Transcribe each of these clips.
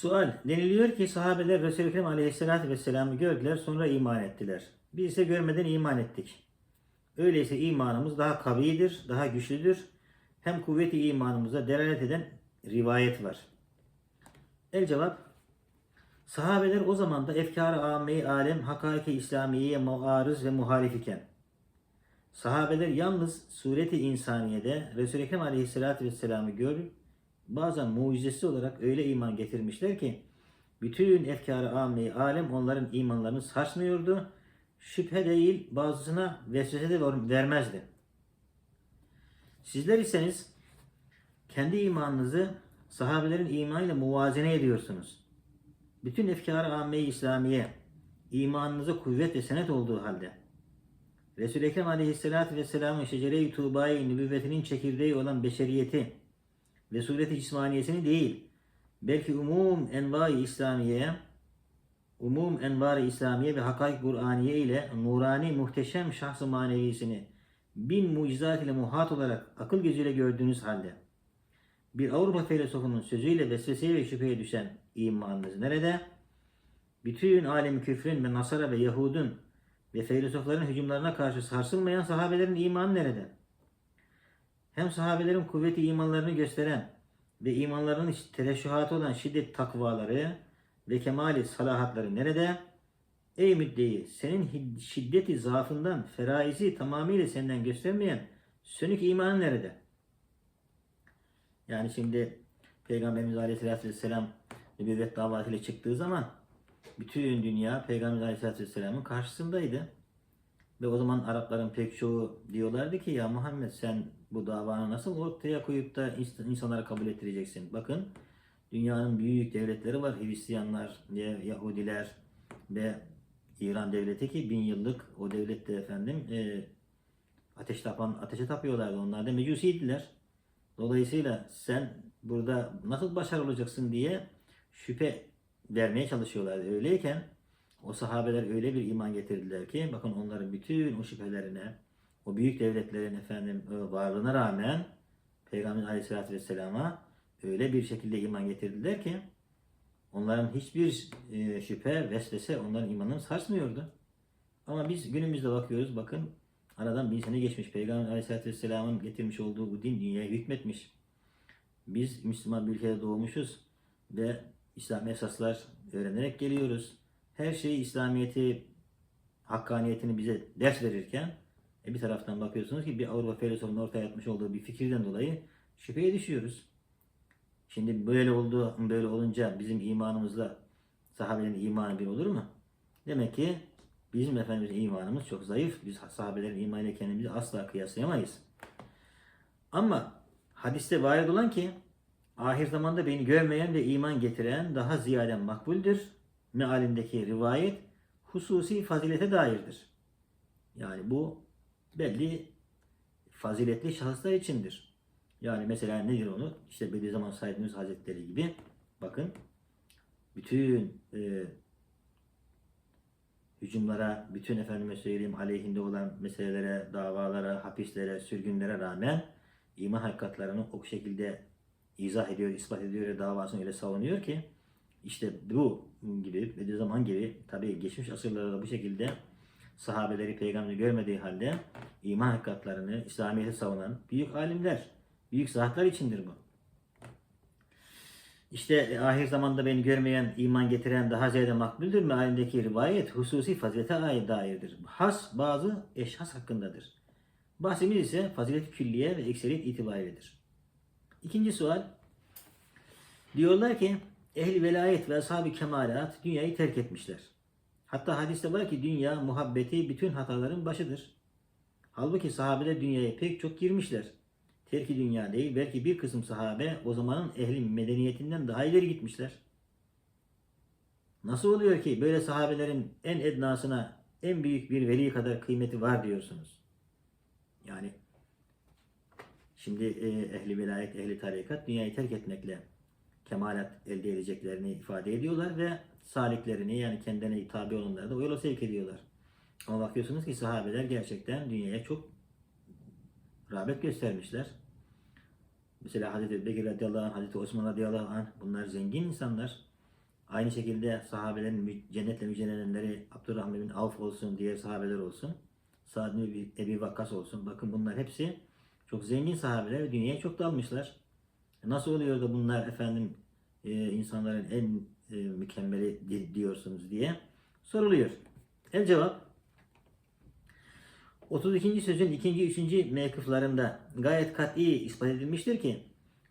Sual. Deniliyor ki sahabeler Resulü Ekrem Aleyhisselatü Vesselam'ı gördüler sonra iman ettiler. Biz ise görmeden iman ettik. Öyleyse imanımız daha kavidir, daha güçlüdür. Hem kuvveti imanımıza delalet eden rivayet var. El cevap. Sahabeler o zaman da efkar-ı âme-i alem hakaiki İslamiye'ye muarız ve muhalif iken sahabeler yalnız sureti insaniyede Resul-i Ekrem Aleyhisselatü Vesselam'ı görüp bazen mucizesi olarak öyle iman getirmişler ki bütün efkar-ı âme-i alem onların imanlarını sarsmıyordu. Şüphe değil bazısına vesvese de vermezdi. Sizler iseniz kendi imanınızı sahabelerin imanıyla muvazene ediyorsunuz. Bütün efkar-ı âme-i İslamiye imanınıza kuvvet ve senet olduğu halde Resul-i Ekrem Aleyhisselatü Vesselam'ın şecere-i tuğbayı nübüvvetinin çekirdeği olan beşeriyeti ve sureti cismaniyesini değil, belki umum envai İslamiye, umum envar-ı İslamiye ve hakaik Kur'aniye ile nurani muhteşem şahs-ı manevisini bin mucizat ile muhat olarak akıl gözüyle gördüğünüz halde bir Avrupa filozofunun sözüyle vesveseye ve şüpheye düşen imanınız nerede? Bütün alemi küfrün ve Nasara ve Yahud'un ve filozofların hücumlarına karşı sarsılmayan sahabelerin imanı nerede? Hem sahabelerin kuvveti imanlarını gösteren ve imanlarının tereşühatı olan şiddet takvaları ve kemali salahatları nerede? Ey müddeyi senin şiddeti zaafından feraizi tamamıyla senden göstermeyen sönük imanın nerede? Yani şimdi Peygamberimiz Aleyhisselatü Vesselam nübüvvet davasıyla çıktığı zaman bütün dünya Peygamber Aleyhisselatü Vesselam'ın karşısındaydı. Ve o zaman Arapların pek çoğu diyorlardı ki ya Muhammed sen bu davanı nasıl ortaya koyup da insanlara kabul ettireceksin? Bakın dünyanın büyük devletleri var. Hristiyanlar, Yahudiler ve İran devleti ki bin yıllık o devlette efendim e, ateş tapan, ateşe tapıyorlardı. Onlar da mecusiydiler. Dolayısıyla sen burada nasıl başarılı olacaksın diye şüphe vermeye çalışıyorlardı. Öyleyken o sahabeler öyle bir iman getirdiler ki bakın onların bütün o şüphelerine, o büyük devletlerin efendim varlığına rağmen Peygamber Aleyhisselatü Vesselam'a öyle bir şekilde iman getirdiler ki onların hiçbir e, şüphe, vesvese onların imanını sarsmıyordu. Ama biz günümüzde bakıyoruz bakın aradan bin sene geçmiş. Peygamber Aleyhisselatü Vesselam'ın getirmiş olduğu bu din dünyaya hükmetmiş. Biz Müslüman bir ülkede doğmuşuz ve İslam esaslar öğrenerek geliyoruz. Her şey İslamiyeti, hakkaniyetini bize ders verirken e bir taraftan bakıyorsunuz ki bir Avrupa filozofunun ortaya atmış olduğu bir fikirden dolayı şüpheye düşüyoruz. Şimdi böyle oldu, böyle olunca bizim imanımızla sahabelerin imanı bir olur mu? Demek ki bizim Efendimizin imanımız çok zayıf. Biz sahabelerin imanıyla kendimizi asla kıyaslayamayız. Ama hadiste varid olan ki ahir zamanda beni görmeyen ve iman getiren daha ziyade makbuldür. Mealindeki rivayet hususi fazilete dairdir. Yani bu belli faziletli şahıslar içindir. Yani mesela nedir onu? İşte Bediüzzaman Said Hazretleri gibi bakın bütün e, hücumlara, bütün efendime söyleyeyim aleyhinde olan meselelere, davalara, hapislere, sürgünlere rağmen iman hakikatlarını o şekilde izah ediyor, ispat ediyor ve davasını öyle savunuyor ki işte bu gibi Bediüzzaman gibi tabi geçmiş asırlarda bu şekilde sahabeleri peygamberi görmediği halde iman hakikatlarını İslamiyet'i savunan büyük alimler, büyük zatlar içindir bu. İşte e, ahir zamanda beni görmeyen, iman getiren daha ziyade makbuldür mealindeki rivayet hususi fazilete ait dairdir. Has bazı eşhas hakkındadır. Bahsimiz ise fazilet külliye ve ekseriyet itibariyledir. İkinci sual. Diyorlar ki ehli velayet ve ashab-ı kemalat dünyayı terk etmişler. Hatta hadiste var ki dünya muhabbeti bütün hataların başıdır. Halbuki sahabeler dünyaya pek çok girmişler. Terki dünya değil belki bir kısım sahabe o zamanın ehli medeniyetinden daha ileri gitmişler. Nasıl oluyor ki böyle sahabelerin en ednasına en büyük bir veli kadar kıymeti var diyorsunuz? Yani şimdi e, ehli velayet, ehli tarikat dünyayı terk etmekle kemalat elde edeceklerini ifade ediyorlar ve saliklerini yani kendine tabi olanları da o yola sevk ediyorlar. Ama bakıyorsunuz ki sahabeler gerçekten dünyaya çok rağbet göstermişler. Mesela Hazreti Bekir radıyallahu anh, Hazreti Osman radıyallahu anh bunlar zengin insanlar. Aynı şekilde sahabelerin cennetle müjdelenenleri Abdurrahman bin Avf olsun, diğer sahabeler olsun. Sa'd bin Ebi Vakkas olsun. Bakın bunlar hepsi çok zengin sahabeler ve dünyaya çok dalmışlar. Nasıl oluyor da bunlar efendim e, insanların en e, mükemmeli di- diyorsunuz diye soruluyor. El cevap 32. sözün ikinci, üçüncü mevkıflarında gayet kat'i ispat edilmiştir ki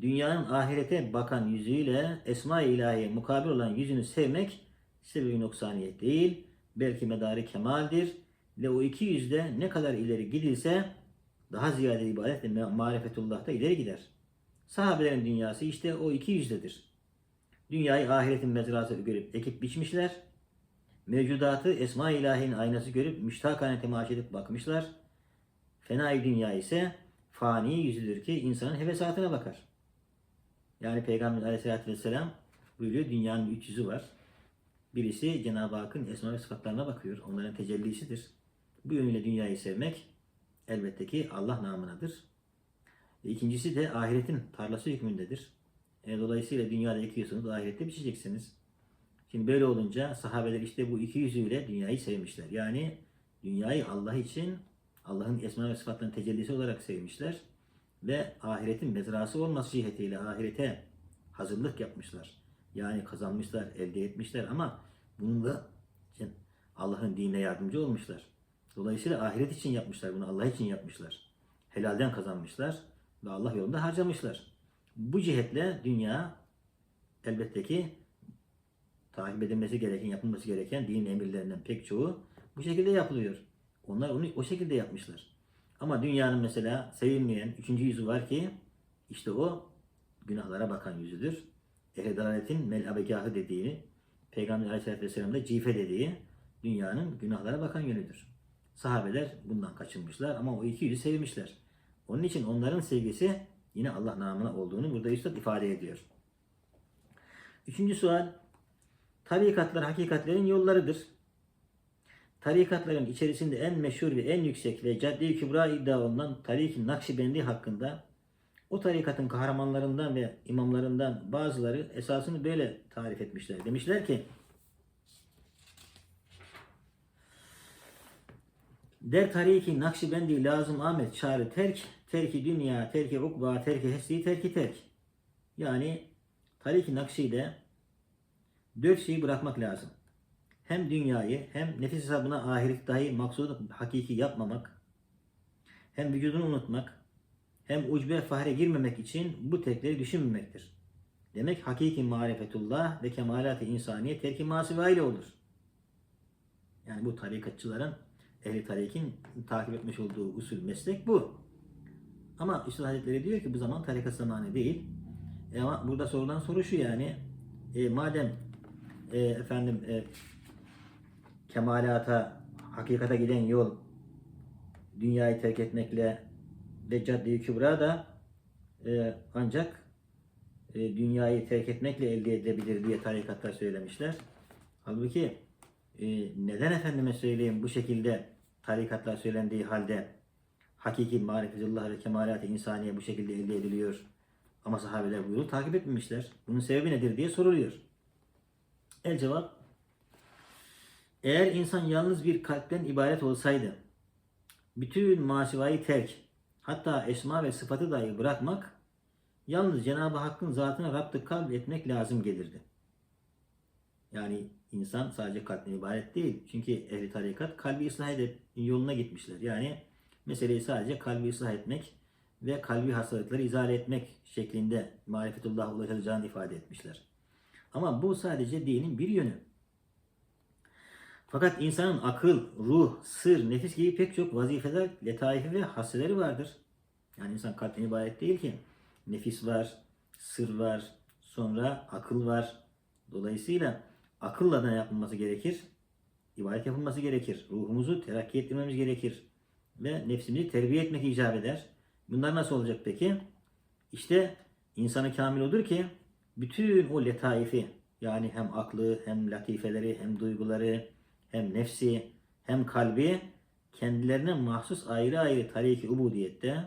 dünyanın ahirete bakan yüzüyle esma-i ilahiye mukabil olan yüzünü sevmek sebebi noksaniyet değil, belki medarı kemaldir ve o iki yüzde ne kadar ileri gidilse daha ziyade ibadet ve ma- marifetullah'ta ileri gider. Sahabelerin dünyası işte o iki yüzdedir. Dünyayı ahiretin mezrası görüp ekip biçmişler. Mevcudatı Esma-i İlahi'nin aynası görüp müştakane temaşa edip bakmışlar. Fenai dünya ise fani yüzüdür ki insanın hevesatına bakar. Yani Peygamber aleyhissalatü vesselam buyuruyor dünyanın üç yüzü var. Birisi Cenab-ı Hakk'ın esma ve sıfatlarına bakıyor. Onların tecellisidir. Bu yönüyle dünyayı sevmek elbette ki Allah namınadır. İkincisi de ahiretin tarlası hükmündedir. E, dolayısıyla dünyada ekiyorsunuz, ahirette biçeceksiniz. Şimdi böyle olunca sahabeler işte bu iki yüzüyle dünyayı sevmişler. Yani dünyayı Allah için Allah'ın esma ve sıfatlarının tecellisi olarak sevmişler ve ahiretin mezrası olması cihetiyle ahirete hazırlık yapmışlar. Yani kazanmışlar, elde etmişler ama bununla Allah'ın dinine yardımcı olmuşlar. Dolayısıyla ahiret için yapmışlar bunu, Allah için yapmışlar. Helalden kazanmışlar ve Allah yolunda harcamışlar. Bu cihetle dünya elbette ki takip edilmesi gereken, yapılması gereken din emirlerinden pek çoğu bu şekilde yapılıyor. Onlar onu o şekilde yapmışlar. Ama dünyanın mesela sevilmeyen üçüncü yüzü var ki işte o günahlara bakan yüzüdür. Ehl-i dalaletin melabegahı dediği, Peygamber Aleyhisselatü Vesselam'da cife dediği dünyanın günahlara bakan yönüdür. Sahabeler bundan kaçınmışlar ama o iki yüzü sevmişler. Onun için onların sevgisi yine Allah namına olduğunu burada Üstad ifade ediyor. Üçüncü sual, tarikatlar hakikatlerin yollarıdır. Tarikatların içerisinde en meşhur ve en yüksek ve caddi kübra iddia olunan Tarik-i Nakşibendi hakkında o tarikatın kahramanlarından ve imamlarından bazıları esasını böyle tarif etmişler. Demişler ki Der tariki Nakşibendi lazım Ahmet çağrı terk, terki dünya, terki ukba, terki hesli, terki terk. Yani tariki Nakşi'de dört şeyi bırakmak lazım. Hem dünyayı hem nefis hesabına ahiret dahi maksudu hakiki yapmamak, hem vücudunu unutmak, hem ucbe fahre girmemek için bu tekleri düşünmemektir. Demek hakiki marifetullah ve kemalat-ı insaniye terki masiva ile olur. Yani bu tarikatçıların ehli tarikin takip etmiş olduğu usul meslek bu. Ama Üstad Hazretleri diyor ki bu zaman tarikat zamanı değil. E ama burada sorulan soru şu yani e, madem e, efendim e, kemalata, hakikate giden yol dünyayı terk etmekle ve cadde-i kübra da e, ancak e, dünyayı terk etmekle elde edilebilir diye tarikatlar söylemişler. Halbuki e, neden efendime söyleyeyim bu şekilde tarikatlar söylendiği halde hakiki marifetullah ve kemalat-ı insaniye bu şekilde elde ediliyor. Ama sahabeler bu yolu takip etmemişler. Bunun sebebi nedir diye soruluyor. El cevap eğer insan yalnız bir kalpten ibaret olsaydı, bütün masivayı terk, hatta esma ve sıfatı dahi bırakmak, yalnız Cenab-ı Hakk'ın zatına Rabb'ı kalp etmek lazım gelirdi. Yani insan sadece kalpten ibaret değil. Çünkü ehli tarikat kalbi ıslah edip yoluna gitmişler. Yani meseleyi sadece kalbi ıslah etmek ve kalbi hastalıkları izale etmek şeklinde marifetullah'a ulaşılacağını ifade etmişler. Ama bu sadece dinin bir yönü. Fakat insanın akıl, ruh, sır, nefis gibi pek çok vazifeler, letaifi ve hasseleri vardır. Yani insan kalpten ibaret değil ki. Nefis var, sır var, sonra akıl var. Dolayısıyla akılla da yapılması gerekir. İbadet yapılması gerekir. Ruhumuzu terakki ettirmemiz gerekir. Ve nefsimizi terbiye etmek icap eder. Bunlar nasıl olacak peki? İşte insanı kamil odur ki bütün o letaifi yani hem aklı hem latifeleri hem duyguları hem nefsi hem kalbi kendilerine mahsus ayrı ayrı tariki ubudiyette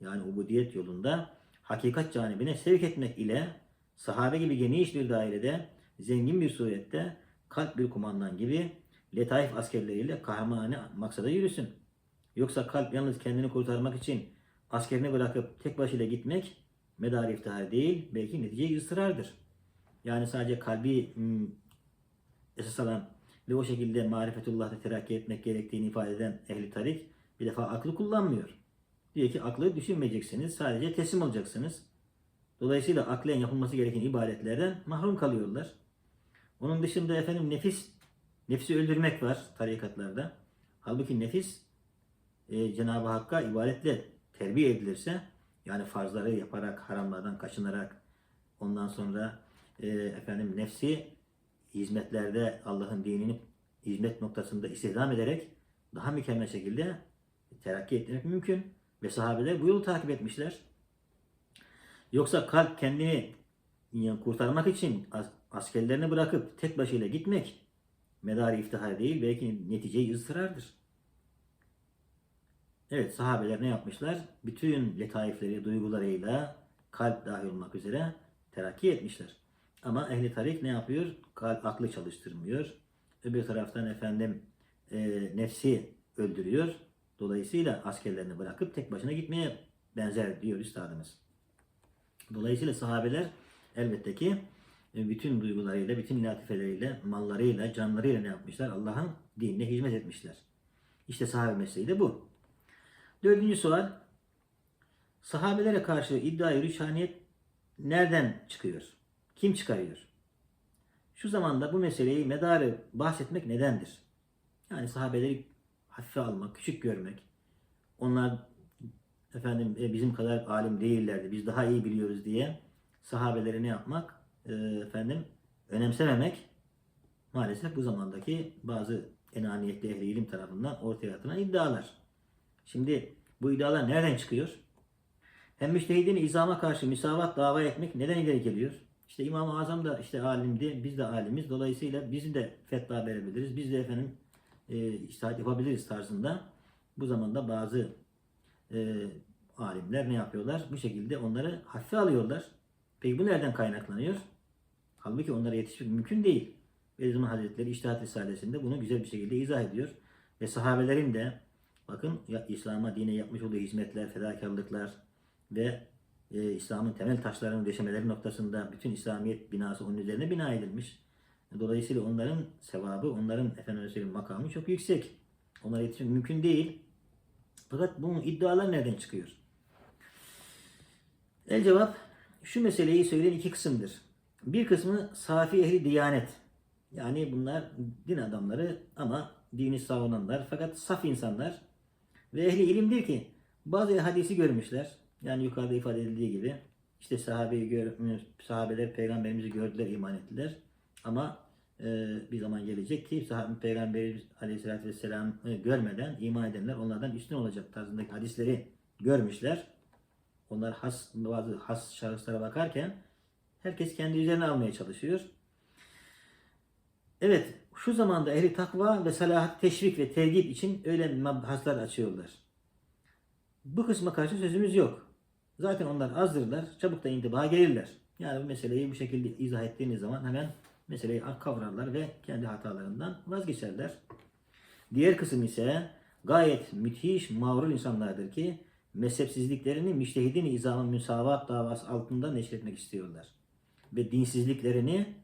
yani ubudiyet yolunda hakikat canibine sevk etmek ile sahabe gibi geniş bir dairede zengin bir surette kalp bir kumandan gibi letaif askerleriyle kahramane maksada yürüsün. Yoksa kalp yalnız kendini kurtarmak için askerini bırakıp tek başıyla gitmek medar iftihar değil belki netice ısrardır. Yani sadece kalbi hmm, esas alan ve o şekilde marifetullah'ta terakki etmek gerektiğini ifade eden ehli tarik bir defa aklı kullanmıyor. Diyor ki aklı düşünmeyeceksiniz, sadece teslim olacaksınız. Dolayısıyla aklen yapılması gereken ibadetlerden mahrum kalıyorlar. Onun dışında efendim nefis, nefsi öldürmek var tarikatlarda. Halbuki nefis e, Cenab-ı Hakk'a ibadetle terbiye edilirse yani farzları yaparak, haramlardan kaçınarak ondan sonra e, efendim nefsi hizmetlerde Allah'ın dinini hizmet noktasında istihdam ederek daha mükemmel şekilde terakki etmek mümkün. Ve sahabeler bu yolu takip etmişler. Yoksa kalp kendini yani kurtarmak için as- askerlerini bırakıp tek başıyla gitmek medar iftihar değil belki netice ısrardır. Evet sahabeler ne yapmışlar? Bütün letaifleri, duygularıyla kalp dahil olmak üzere terakki etmişler. Ama ehli tarik ne yapıyor? Kalp aklı çalıştırmıyor. Öbür taraftan efendim e, nefsi öldürüyor. Dolayısıyla askerlerini bırakıp tek başına gitmeye benzer diyor üstadımız. Dolayısıyla sahabeler elbette ki e, bütün duygularıyla, bütün latifeleriyle, mallarıyla, canlarıyla ne yapmışlar? Allah'ın dinine hizmet etmişler. İşte sahabe mesleği de bu. Dördüncü sual. Sahabelere karşı iddia-i rüşhaniyet nereden çıkıyor? Kim çıkarıyor? Şu zamanda bu meseleyi medarı bahsetmek nedendir? Yani sahabeleri hafife almak, küçük görmek. Onlar efendim e, bizim kadar alim değillerdi. Biz daha iyi biliyoruz diye sahabeleri ne yapmak? E, efendim önemsememek maalesef bu zamandaki bazı enaniyetli ehli ilim tarafından ortaya atılan iddialar. Şimdi bu iddialar nereden çıkıyor? Hem müştehidin izama karşı müsavat dava etmek neden ileri geliyor? İşte İmam-ı Azam da işte alimdi, biz de alimiz. Dolayısıyla biz de fetva verebiliriz. Biz de efendim e, iştahat yapabiliriz tarzında. Bu zamanda bazı e, alimler ne yapıyorlar? Bu şekilde onları hafife alıyorlar. Peki bu nereden kaynaklanıyor? Halbuki onlara yetişmek mümkün değil. Bediüzzaman Hazretleri İçtihat Risalesi'nde bunu güzel bir şekilde izah ediyor. Ve sahabelerin de bakın ya, İslam'a, dine yapmış olduğu hizmetler, fedakarlıklar ve e, İslam'ın temel taşlarının döşemeleri noktasında bütün İslamiyet binası onun üzerine bina edilmiş. Dolayısıyla onların sevabı, onların efendim makamı çok yüksek. Onlara yetişmek mümkün değil. Fakat bu iddialar nereden çıkıyor? El cevap şu meseleyi söyleyen iki kısımdır. Bir kısmı safi ehli diyanet. Yani bunlar din adamları ama dini savunanlar fakat saf insanlar ve ehli ilimdir ki bazı hadisi görmüşler. Yani yukarıda ifade edildiği gibi işte sahabeyi gör, sahabeler peygamberimizi gördüler, iman ettiler. Ama e, bir zaman gelecek ki sahabe peygamberimiz aleyhissalatü vesselam e, görmeden iman edenler onlardan üstün olacak tarzındaki hadisleri görmüşler. Onlar has, bazı has şahıslara bakarken herkes kendi üzerine almaya çalışıyor. Evet, şu zamanda ehli takva ve salahat teşvik ve tergip için öyle mabhaslar açıyorlar. Bu kısma karşı sözümüz yok. Zaten onlar azdırlar, çabuk da intibaha gelirler. Yani bu meseleyi bu şekilde izah ettiğiniz zaman hemen meseleyi kavrarlar ve kendi hatalarından vazgeçerler. Diğer kısım ise gayet müthiş, mağrur insanlardır ki mezhepsizliklerini müştehidin izamın müsavat davası altında neşretmek istiyorlar. Ve dinsizliklerini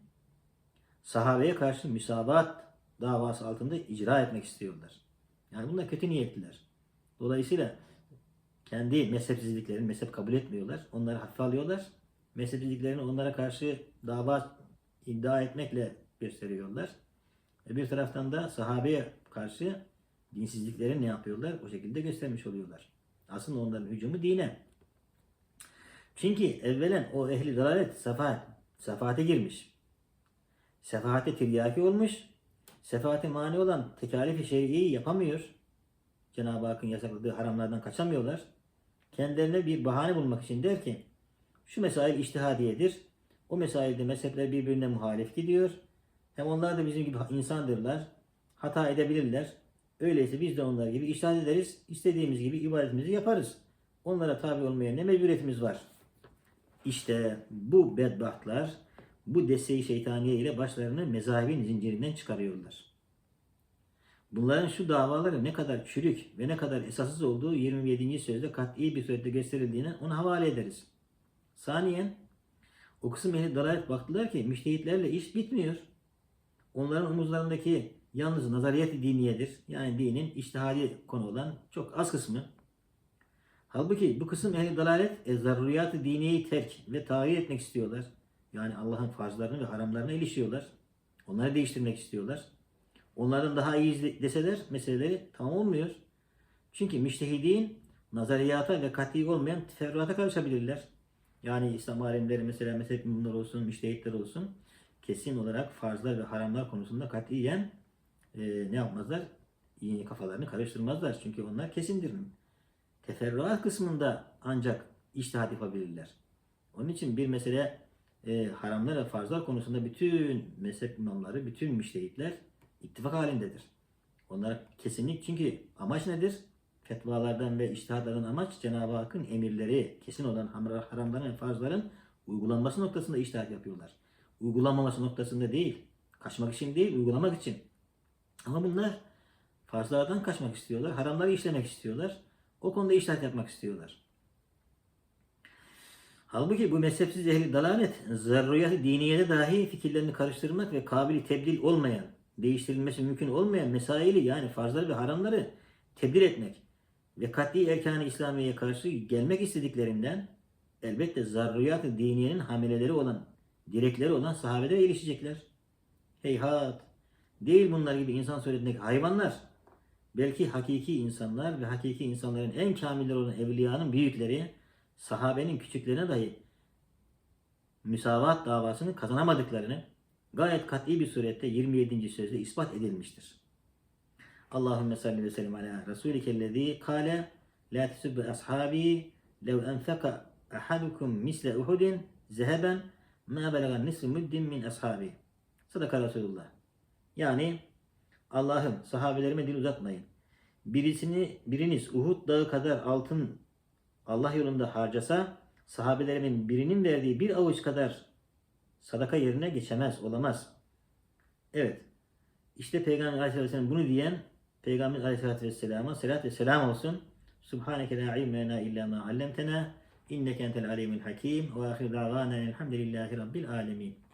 sahabeye karşı müsavat davası altında icra etmek istiyorlar. Yani bunlar kötü niyetliler. Dolayısıyla kendi mezhepsizliklerini mezhep kabul etmiyorlar. Onları hafife alıyorlar. Mezhepsizliklerini onlara karşı dava iddia etmekle gösteriyorlar. E bir taraftan da sahabeye karşı dinsizliklerini ne yapıyorlar? O şekilde göstermiş oluyorlar. Aslında onların hücumu dine. Çünkü evvelen o ehli dalalet sefahat, sefahate girmiş. Sefahate tiryaki olmuş. Sefahate mani olan tekalifi şer'iyi yapamıyor. Cenab-ı Hakk'ın yasakladığı haramlardan kaçamıyorlar. Kendilerine bir bahane bulmak için der ki şu mesail iştihadiyedir. O mesailde mezhepler birbirine muhalif gidiyor. Hem onlar da bizim gibi insandırlar. Hata edebilirler. Öyleyse biz de onlar gibi iştahat ederiz. İstediğimiz gibi ibadetimizi yaparız. Onlara tabi olmaya ne mecburiyetimiz var? İşte bu bedbahtlar bu desteği şeytaniye ile başlarını mezahibin zincirinden çıkarıyorlar. Bunların şu davaları ne kadar çürük ve ne kadar esassız olduğu 27. sözde kat'i bir surette gösterildiğini ona havale ederiz. Saniyen o kısım ehli dalalet baktılar ki müştehitlerle iş bitmiyor. Onların omuzlarındaki yalnız nazariyet diniyedir. Yani dinin iştihadi konu olan çok az kısmı. Halbuki bu kısım ehli dalalet e, zaruriyat-ı diniyeyi terk ve tahir etmek istiyorlar. Yani Allah'ın farzlarını ve haramlarına ilişiyorlar. Onları değiştirmek istiyorlar. Onların daha iyi deseler meseleleri tamam olmuyor. Çünkü müştehidin nazariyata ve kat'i olmayan teferruata karışabilirler. Yani İslam alimleri mesela mezhep imamlar olsun, müştehitler olsun kesin olarak farzlar ve haramlar konusunda katiyen e, ne yapmazlar? İyi kafalarını karıştırmazlar. Çünkü onlar kesindir. Teferruat kısmında ancak iştihat yapabilirler. Onun için bir mesele e, haramlar ve farzlar konusunda bütün mezhep imamları, bütün müştehitler ittifak halindedir. Onlar kesinlik çünkü amaç nedir? Fetvalardan ve iştihatlardan amaç Cenab-ı Hakk'ın emirleri kesin olan haramların ve farzların uygulanması noktasında iştihat yapıyorlar. Uygulanmaması noktasında değil. Kaçmak için değil, uygulamak için. Ama bunlar farzlardan kaçmak istiyorlar, haramları işlemek istiyorlar. O konuda iştihat yapmak istiyorlar. Halbuki bu mezhepsiz ehli dalalet, zaruriyat diniyede dahi fikirlerini karıştırmak ve kabili tebdil olmayan, değiştirilmesi mümkün olmayan mesaili yani farzları ve haramları tebdil etmek ve kat'i erkan-ı İslamiye'ye karşı gelmek istediklerinden elbette zaruriyat-ı diniyenin hamileleri olan, direkleri olan sahabelere ilişecekler. Heyhat! Değil bunlar gibi insan suretindeki hayvanlar. Belki hakiki insanlar ve hakiki insanların en kamilleri olan evliyanın büyükleri, sahabenin küçüklerine dahi müsavat davasını kazanamadıklarını gayet kat'i bir surette 27. sözde ispat edilmiştir. Allahümme salli ve sellem ala Resulikellezi kale la tesubbu ashabi lev enfeka ahadukum misle uhudin zeheben ma belagan nisfu muddin min ashabi. Sadaka Resulullah. Yani Allah'ım sahabelerime dil uzatmayın. Birisini biriniz Uhud dağı kadar altın Allah yolunda harcasa sahabelerimin birinin verdiği bir avuç kadar sadaka yerine geçemez, olamaz. Evet. İşte Peygamber Aleyhisselam bunu diyen Peygamber Aleyhisselatü Vesselam'a selat ve selam olsun. Subhaneke la ilme illa ma allamtena inneke entel alimul hakim ve ahir davana elhamdülillahi rabbil alemin.